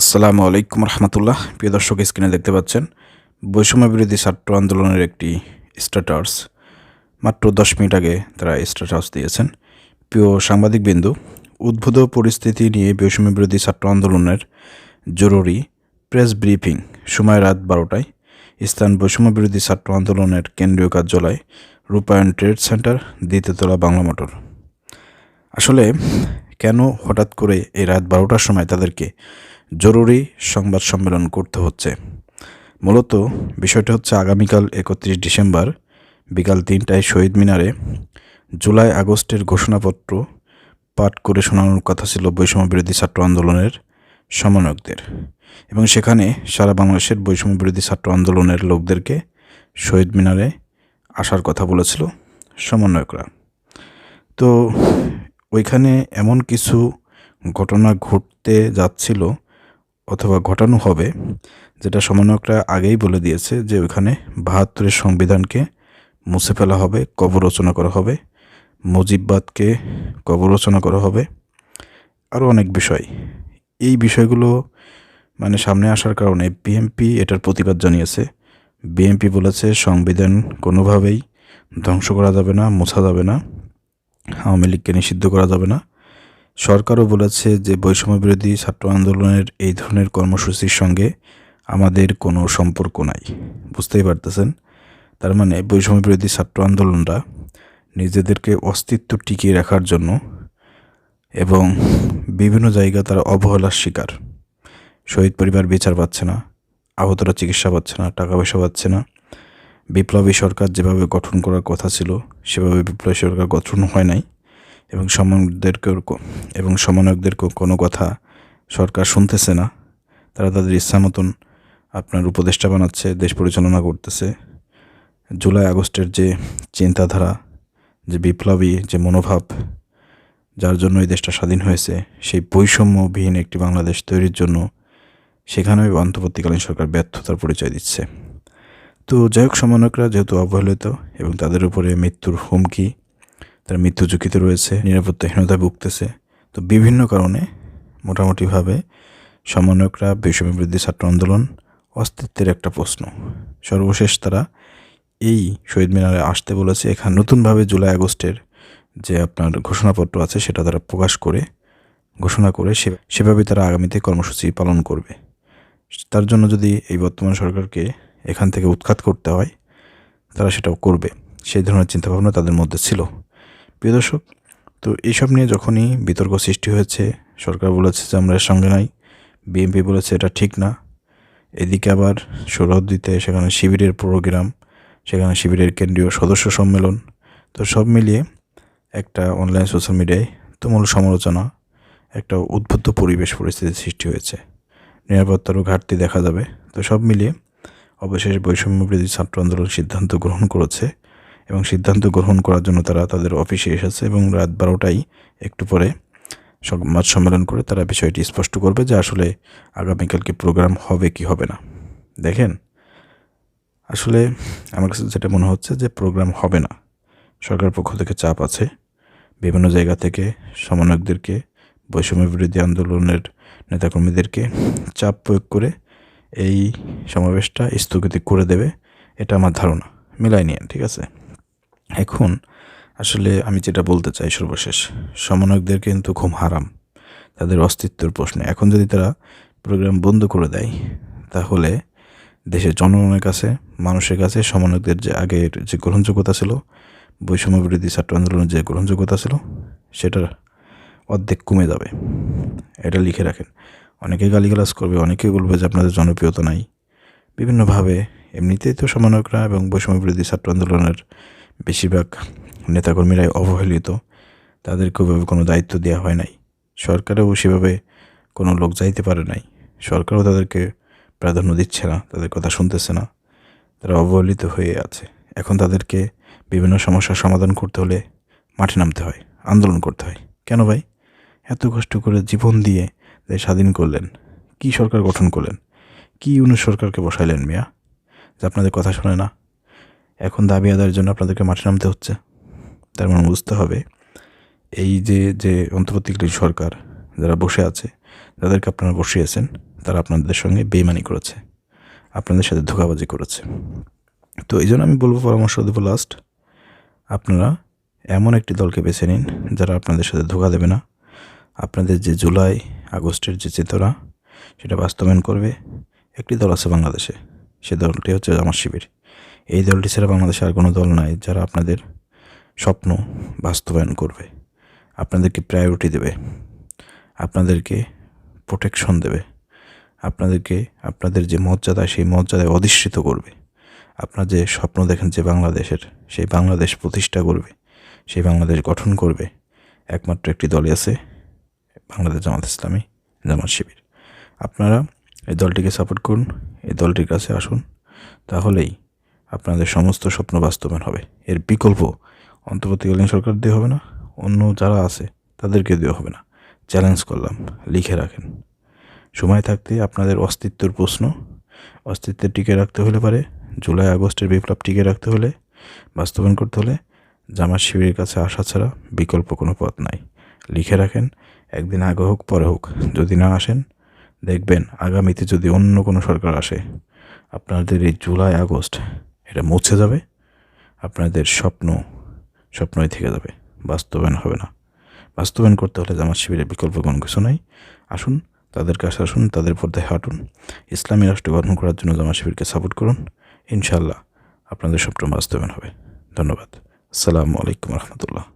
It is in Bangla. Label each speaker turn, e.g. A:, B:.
A: আসসালামু আলাইকুম রহমতুল্লাহ। প্রিয় দর্শক, স্ক্রিনে দেখতে পাচ্ছেন, বৈষম্য বিরোধী ছাত্র আন্দোলনের একটি স্ট্যাটাস। মাত্র দশ মিনিট আগে তারা স্ট্যাটাস দিয়েছেন। প্রিয় সাংবাদিক বিন্দু উদ্ভূত পরিস্থিতি নিয়ে বৈষম্য বিরোধী ছাত্র আন্দোলনের জরুরি প্রেস ব্রিফিং সময় রাত বারোটায়। স্থান বৈষম্য বিরোধী ছাত্র আন্দোলনের কেন্দ্রীয় কার্যালয়, রূপায়ণ ট্রেড সেন্টার, দ্বিতীয়তলা বাংলা মোটর। আসলে কেন হঠাৎ করে এই রাত বারোটার সময় তাদেরকে জরুরি সংবাদ সম্মেলন করতে হচ্ছে। মূলত বিষয়টা হচ্ছে আগামীকাল একত্রিশ ডিসেম্বর, বিকাল তিনটায় শহীদ মিনারে জুলাই আগস্টের ঘোষণাপত্র পাঠ করে শোনানোর কথা ছিল বৈষম্য বিরোধী ছাত্র আন্দোলনের সমন্বয়কদের। এবং সেখানে সারা বাংলাদেশের বৈষম্য বিরোধী ছাত্র আন্দোলনের লোকদেরকে শহীদ মিনারে আসার কথা বলেছিল সমন্বয়করা। তো ওইখানে এমন কিছু ঘটনা ঘটতে যাচ্ছিল অথবা ঘটানো হবে, যেটা সমন্বয়করা আগেই বলে দিয়েছে যে ওইখানে বাহাত্তরের সংবিধানকে মুছে ফেলা হবে, কবর রচনা করা হবে, মুজিববাদকে কবর রচনা করা হবে, আরও অনেক বিষয়। এই বিষয়গুলো মানে সামনে আসার কারণে বিএনপি এটার প্রতিবাদ জানিয়েছে। বিএনপি বলেছে, সংবিধান কোনোভাবেই ধ্বংস করা যাবে না, মোছা যাবে না, আওয়ামী লীগকে নিষিদ্ধ করা যাবে না। সরকারও বলেছে যে বৈষম্য বিরোধী ছাত্র আন্দোলনের এই ধরনের কর্মসূচির সঙ্গে আমাদের কোনো সম্পর্ক নাই। বুঝতেই পারতেছেন? তার মানে বৈষম্য বিরোধী ছাত্র আন্দোলনরা নিজেদেরকে অস্তিত্ব টিকিয়ে রাখার জন্য এবং বিভিন্ন জায়গা তারা অবহেলার শিকার। শহীদ পরিবার বিচার পাচ্ছে না, আহতরা চিকিৎসা পাচ্ছে না টাকা পয়সা পাচ্ছে না। বিপ্লবী সরকার যেভাবে গঠন করার কথা ছিল, সেভাবে বিপ্লবী সরকার গঠন হয় নাই। এবং সমন্বয়কদেরকেও এবং সমন্বয়কদেরকেও কোনো কথা সরকার শুনতেছে না। তারা তাদের ইচ্ছা মতন আপনার উপদেষ্টা বানাচ্ছে, দেশ পরিচালনা করতেছে। জুলাই আগস্টের যে চিন্তাধারা, যে বিপ্লবী, যে মনোভাব, যার জন্য এই দেশটা স্বাধীন হয়েছে, সেই বৈষম্যবিহীন একটি বাংলাদেশ তৈরির জন্য সেখানেও অন্তর্বর্তীকালীন সরকার ব্যর্থতার পরিচয় দিচ্ছে। তো যাই হোক, সমন্বয়করা যেহেতু অবহেলিত এবং তাদের উপরে মৃত্যুর হুমকি তার মৃত্যু ঝুঁকিতে রয়েছে, নিরাপত্তাহীনতায় ভুগতেছে। তো বিভিন্ন কারণে মোটামুটিভাবে সমন্বয়করা বিরোধী ছাত্র আন্দোলন অস্তিত্বের একটা প্রশ্ন। সর্বশেষ তারা এই শহীদ মিনারে আসতে বলেছে এখানে নতুনভাবে জুলাই আগস্টের যে আপনার ঘোষণাপত্র আছে সেটা তারা প্রকাশ করে, ঘোষণা করে সে সেভাবে তারা আগামীতে কর্মসূচি পালন করবে। তার জন্য যদি এই বর্তমান সরকারকে এখান থেকে উৎখাত করতে হয়, তারা সেটাও করবে। সেই ধরনের চিন্তাভাবনা তাদের মধ্যে ছিল। প্রিয় দর্শক, তো এইসব নিয়ে যখনই বিতর্ক সৃষ্টি হয়েছে, সরকার বলেছে যে আমরা এর সঙ্গে নাই, বিএনপি বলেছে এটা ঠিক না। এদিকে আবার দিতে সেখানে শিবিরের প্রোগ্রাম, সেখানে শিবিরের কেন্দ্রীয় সদস্য সম্মেলন, তো সব মিলিয়ে একটা অনলাইন সোশ্যাল মিডিয়ায় তুমুল সমালোচনা, একটা উদ্বুদ্ধ পরিবেশ পরিস্থিতির সৃষ্টি হয়েছে। নিরাপত্তারও ঘাটতি দেখা যাবে, তো সব মিলিয়ে অবশেষে বৈষম্য বিরোধী ছাত্র আন্দোলন সিদ্ধান্ত গ্রহণ করেছে এবং সিদ্ধান্ত গ্রহণ করার জন্য তারা তাদের অফিসে এসেছে এবং রাত বারোটায় একটু পরে সংবাদ সম্মেলন করে তারা বিষয়টি স্পষ্ট করবে যে আসলে আগামীকালকে প্রোগ্রাম হবে কি হবে না। দেখেন, আসলে আমার কাছে যেটা মনে হচ্ছে যে প্রোগ্রাম হবে না। সরকার পক্ষ থেকে চাপ আছে। বিভিন্ন জায়গা থেকে সমন্বয়কদেরকে, বৈষম্য বিরোধী আন্দোলনের নেতাকর্মীদেরকে চাপ প্রয়োগ করে এই সমাবেশটা স্থগিত করে দেবে, এটা আমার ধারণা। মিলাই নিয়ে ঠিক আছে? এখন আসলে আমি যেটা বলতে চাই সর্বশেষ, সমন্বয়কদের কিন্তু ঘুম হারাম। তাদের অস্তিত্বের প্রশ্নে। এখন যদি তারা প্রোগ্রাম বন্ধ করে দেয়, তাহলে দেশের জনগণের কাছে, মানুষের কাছে সমন্বয়কদের যে আগের যে গ্রহণযোগ্যতা ছিল, বৈষম্য বিরোধী ছাত্র আন্দোলনের যে গ্রহণযোগ্যতা ছিল, সেটার অর্ধেক কমে যাবে। এটা লিখে রাখেন। অনেকে গালিগালাজ করবে অনেকে বলবে যে আপনাদের জনপ্রিয়তা নাই। বিভিন্নভাবে এমনিতেই তো সমন্বয়করা এবং বৈষম্য বিরোধী ছাত্র আন্দোলনের বেশিরভাগ নেতাকর্মীরাই অবহেলিত। তাদেরকে ওইভাবে কোনো দায়িত্ব দেওয়া হয় নাই। সরকারেও সেভাবে কোনো লোক যাইতে পারে নাই। সরকারও তাদেরকে প্রাধান্য দিচ্ছে না, তাদের কথা শুনতেছে না। তারা অবহেলিত হয়ে আছে। এখন তাদেরকে বিভিন্ন সমস্যার সমাধান করতে হলে মাঠে নামতে হয়, আন্দোলন করতে হয়। কেন ভাই? এত কষ্ট করে জীবন দিয়ে স্বাধীন করলেন। কি সরকার গঠন করলেন? কি উনি সরকারকে বসাইলেন মিয়া? যে আপনাদের কথা শোনে না। এখন দাবি আদায়ের জন্য আপনাদেরকে মাঠে নামতে হচ্ছে। তার মানে বুঝতে হবে, এই যে যে অন্তর্বর্তীকালীন সরকার যারা বসে আছে যাদেরকে আপনারা বসিয়েছেন, তারা আপনাদের সঙ্গে বেইমানি করেছে, আপনাদের সাথে ধোকাবাজি করেছে। তো এই জন্য আমি বলব পরামর্শ দেবো লাস্ট আপনারা এমন একটি দলকে বেছে নিন যারা আপনাদের সাথে ধোকা দেবে না। আপনাদের যে জুলাই আগস্টের যে চেতনা, সেটা বাস্তবায়ন করবে। একটি দল আছে বাংলাদেশে, সে দলটি হচ্ছে আমার শিবির। এই দলটি ছাড়া বাংলাদেশে আর কোনো দল নাই যারা আপনাদের স্বপ্ন বাস্তবায়ন করবে। আপনাদেরকে প্রায়োরিটি দেবে। আপনাদেরকে প্রোটেকশন দেবে। আপনাদেরকে, আপনাদের যে মর্যাদা, সেই মর্যাদায় অধিষ্ঠিত করবে। আপনার যে স্বপ্ন দেখেন যে বাংলাদেশের, সেই বাংলাদেশ প্রতিষ্ঠা করবে, সেই বাংলাদেশ গঠন করবে, একমাত্র একটি দলই আছে, বাংলাদেশ জামাত ইসলামী জামাত শিবির। আপনারা এই দলটিকে সাপোর্ট করুন, এই দলটির কাছে আসুন, তাহলেই আপনাদের সমস্ত স্বপ্ন বাস্তবায়ন হবে। এর বিকল্প অন্তর্বর্তীকালীন সরকার দিয়ে হবে না, অন্য যারা আছে তাদেরকে দেওয়া হবে না। চ্যালেঞ্জ করলাম, লিখে রাখেন। সময় থাকতে আপনাদের অস্তিত্বের প্রশ্ন, অস্তিত্বের টিকে রাখতে হলে পারে, জুলাই আগস্টের বিপ্লব টিকে রাখতে হলে, বাস্তবায়ন করতে হলে, জামাত শিবিরের কাছে আসা ছাড়া বিকল্প কোনো পথ নাই। লিখে রাখেন, একদিন আগে হোক, পরে হোক, যদি না আসেন, দেখবেন আগামীতে যদি অন্য কোনো সরকার আসে, আপনাদের এই জুলাই আগস্ট এটা মুছে যাবে, আপনাদের স্বপ্ন, স্বপ্নই থেকে যাবে, বাস্তবায়ন হবে না। বাস্তবায়ন করতে হলে জামাত শিবিরের বিকল্প কোনো কিছু নাই। আসুন, তাদের কাছে আসুন, তাদের পর্দায় হাঁটুন। ইসলামী রাষ্ট্র গঠন করার জন্য জামাত শিবিরকে সাপোর্ট করুন। ইনশাল্লাহ আপনাদের স্বপ্ন বাস্তবায়ন হবে। ধন্যবাদ। আসসালামু আলাইকুম রহমতুল্লাহ।